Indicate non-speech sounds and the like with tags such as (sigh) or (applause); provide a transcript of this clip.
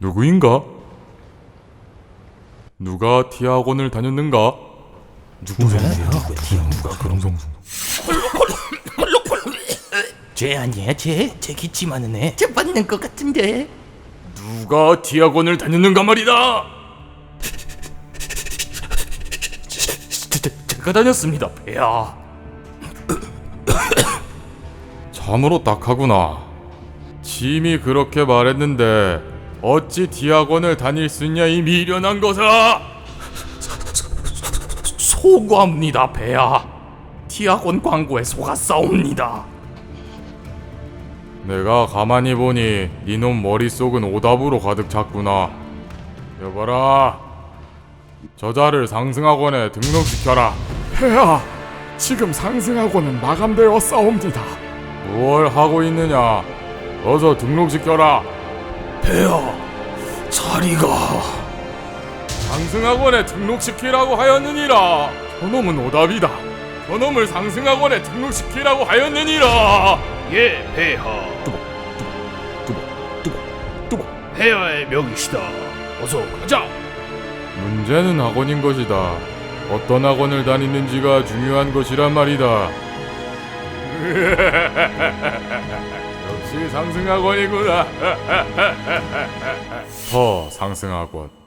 누구인가? 누가 티학원을 다녔는가? 누구야? 누가 그런 성쟤 아니야 쟤? 쟤 기침하는 애? 쟤 맞는 것 같은데 누가 티학원을 다녔는가 말이다. 제가 다녔습니다, 배야. 참으로 딱하구나. 짐이 그렇게 말했는데 어찌 디학원을 다닐 수 있냐 이 미련한 것아. 소구합니다, 배야. 디학원 광고에 속았사옵니다. 내가 가만히 보니 니놈 머릿속은 오답으로 가득 찼구나. 여봐라. 저자를 상승학원에 등록시켜라. 폐하, 지금 상승학원은 마감되어 싸웁니다. 뭘 하고 있느냐? 어서 등록시켜라. 배야 자리가 상승학원에 등록시키라고 하였느니라. 저놈은 오답이다. 저놈을 상승학원에 등록시키라고 하였느니라. 예, 폐하. 폐하의 명이시다. 어서 가자. 문제는 학원인 것이다. 어떤 학원을 다니는지가 중요한 것이란 말이다. (laughs) 역시 상승학원이구나. 허 상승학원.